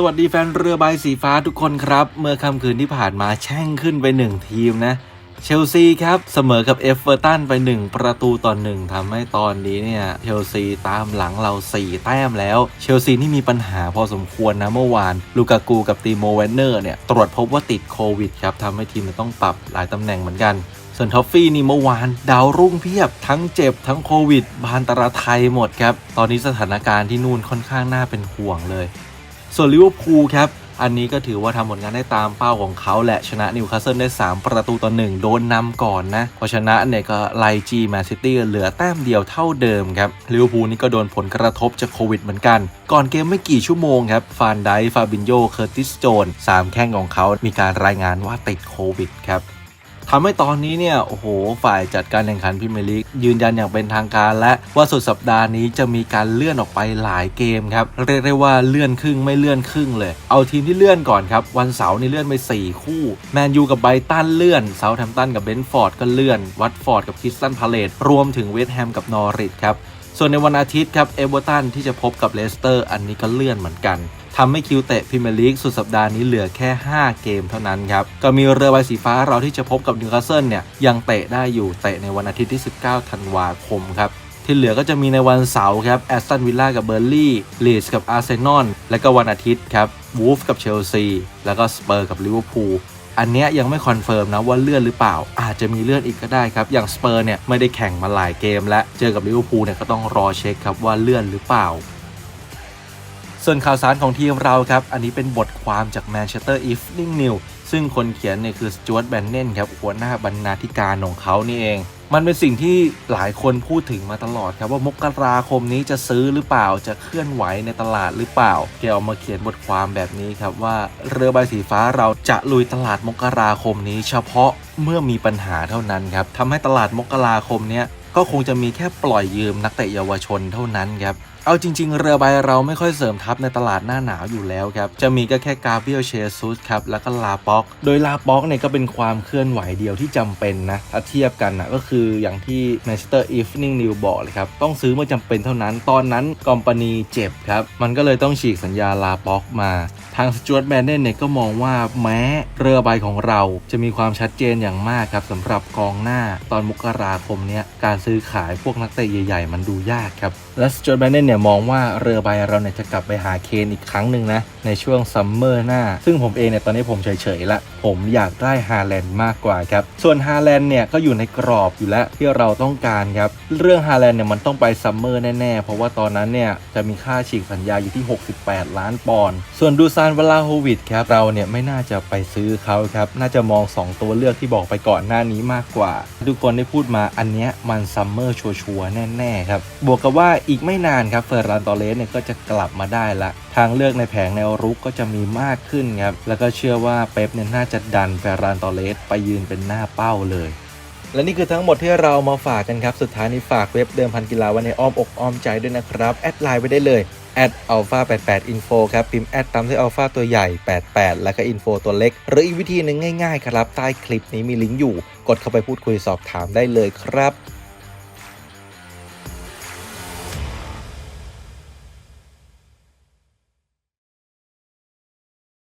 สวัสดีแฟนเรือใบสีฟ้าทุกคนครับ เมื่อค่ำคืนที่ผ่านมาแช่งขึ้นไปหนึ่งทีมนะ เชลซีครับเสมอกับเอฟเวอร์ตันไป 1 ประตูต่อหนึ่งทำให้ตอนนี้เนี่ยเชลซีตามหลังเรา 4 แต้มแล้ว เชลซีนี่มีปัญหาพอสมควรนะเมื่อวาน ลูกากูกับตีโมเวนเนอร์เนี่ยตรวจพบว่าติดโควิดครับทำให้ทีมต้องปรับหลายตำแหน่งเหมือนกันส่วนท็อฟฟี่นี่เมื่อวานดาวรุ่งเพียบทั้งเจ็บทั้งโควิด บานตราไทยหมดครับ ตอนนี้สถานการณ์ที่นู่นค่อนข้างน่าเป็นห่วงเลย ส่วนลิเวอร์พูลครับอันนี้ก็ถือว่าทำผลงานได้ตามเป้าของเขาแหละชนะนิวคาสเซิลได้ 3 ประตูต่อหนึ่งโดนนำก่อนนะ พอชนะเนี่ยก็ไล่จีแมนซิตี้เหลือแต้มเดียวเท่าเดิมครับลิเวอร์พูลนี่ก็โดนผลกระทบจากโควิดเหมือนกัน ก่อนเกมไม่กี่ชั่วโมงครับฟานไดฟาบินโยเคอร์ติสโจนสามแข้งของเขามีการรายงานว่าติดโควิดครับ ทำให้ตอนนี้เนี่ยโอ้โหฝ่ายจัดการแข่งขันพรีเมียร์ลีกยืนยันอย่างเป็นทางการและว่าสุดสัปดาห์นี้จะมีการเลื่อนออกไปหลายเกมครับเรียกได้ว่าเลื่อนครึ่งไม่เลื่อนครึ่งเลย เอาทีมที่เลื่อนก่อนครับวันเสาร์นี่เลื่อนไป 4 คู่แมนยูกับไบตันเลื่อนเซาท์แฮมป์ตันกับเบนฟอร์ดก็เลื่อน วัตฟอร์ดกับคิสตันพาเลตรวมถึงเวสต์แฮมกับนอริทครับส่วนในวันอาทิตย์ครับเอเวอร์ตันที่จะพบกับเลสเตอร์อันนี้ก็เลื่อนเหมือนกันทำให้คิวเตะพรีเมียร์ลีกสุดสัปดาห์นี้เหลือแค่ 5 เกมเท่านั้นครับ ก็มีเรือใบสีฟ้าเราที่จะพบกับนิวคาสเซิลเนี่ยยังเตะได้อยู่เตะในวันอาทิตย์ที่ 19 ธันวาคมครับที่เหลือก็จะมีในวันเสาร์ครับแอสตันวิลล่ากับเบอร์ลี่ลีดส์กับอาร์เซนอลและก็วันอาทิตย์ครับวูฟกับเชลซี แล้วก็สเปอร์กับลิเวอร์พูลอันเนี้ยยังไม่คอนเฟิร์มนะว่าเลื่อนหรือเปล่า อาจจะมีเลื่อนอีกก็ได้ครับ อย่างสเปอร์เนี่ยไม่ได้แข่งมาหลายเกม และเจอกับลิเวอร์พูลเนี่ยก็ต้องรอเช็คครับว่าเลื่อนหรือเปล่า ส่วนข่าวสารของทีมเราครับ อันนี้เป็นบทความจาก Manchester Evening News ซึ่งคนเขียนเนี่ยคือสจวตแบนเนนครับหัวหน้าบรรณาธิการของเขานี่เอง มันเป็นสิ่งที่หลายคนพูดถึงมาตลอดครับ ว่ามกราคมนี้จะซื้อหรือเปล่าจะเคลื่อนไหวในตลาดหรือเปล่าแกเอามาเขียนบทความแบบนี้ครับว่าเรือใบสีฟ้าเราจะลุยตลาดมกราคมนี้ เฉพาะเมื่อมีปัญหาเท่านั้นครับทำให้ตลาดมกราคมเนี้ย ก็คงจะมีแค่ปล่อยยืมนักเตะเยาวชนเท่านั้นครับเอาจริง ๆ เรือใบเราไม่ค่อยเสริมทัพในตลาดหน้าหนาวอยู่แล้วครับ จะมีก็แค่กาเบียลเชซุสครับ แล้วก็ลาป็อก โดยลาป็อกเนี่ยก็เป็นความเคลื่อนไหวเดียวที่จำเป็นนะ ถ้าเทียบกันนะก็คืออย่างที่ Manchester Evening News บอกเลยครับ ต้องซื้อเมื่อจำเป็นเท่านั้น ตอนนั้นกอมปานีเจ็บครับ มันก็เลยต้องฉีกสัญญาลาป็อกมา ทางสจวตแมนเนนเนี่ยก็มองว่าแม้เรือใบของเราจะมีความชัดเจนอย่างมากครับสำหรับกองหน้าตอนมกราคมเนี้ยการซื้อขายพวกนักเตะใหญ่ๆ มันดูยากครับและสจวตแมนเนนเนี่ยมองว่าเรือใบเราเนี่ยจะกลับไปหาเคนอีกครั้งหนึ่งนะ ในช่วงซัมเมอร์หน้า ซึ่งผมเองเนี่ยตอนนี้ผมเฉยๆละผมอยากได้ฮาแลนด์มากกว่าครับ ส่วนฮาแลนด์เนี่ยก็อยู่ในกรอบอยู่แล้วที่เราต้องการครับ เรื่องฮาแลนด์เนี่ยมันต้องไปซัมเมอร์แน่ๆ เพราะว่าตอนนั้นเนี่ยจะมีค่าฉีกสัญญาอยู่ที่ 68 ล้านปอนด์ ส่วนดูซานวลาโฮวิดครับเราเนี่ยไม่น่าจะไปซื้อเขาครับ น่าจะมอง 2 ตัวเลือกที่บอกไปก่อนหน้านี้มากกว่า ทุกคนได้พูดมาอันเนี้ยมันซัมเมอร์ชัวร์แน่ๆครับ บวกกับว่าอีกไม่นานครับเฟอร์รานตอเลสเนี่ยก็จะกลับมาได้ละ ทางเลือกในแผงแนวรุกก็จะมีมากขึ้นครับ แล้วก็เชื่อว่าเป๊ปเนี่ยน่าจะดันเฟรานตอเลสไปยืนเป็นหน้าเป้าเลยและนี่คือทั้งหมดที่เรามาฝากกันครับ สุดท้ายนี้ฝากเว็บเดิมพันกีฬาไว้ในอ้อมอกอ้อมใจด้วยนะครับ แอดไลน์ไว้ได้เลยแอดอัลฟา88 info ครับ พิมพ์แอดตามด้วยอัลฟาตัวใหญ่ 88 แล้วก็ info ตัวเล็ก หรืออีกวิธีหนึ่งง่ายๆ ครับ ใต้คลิปนี้มีลิงก์อยู่ กดเข้าไปพูดคุยสอบถามได้เลยครับ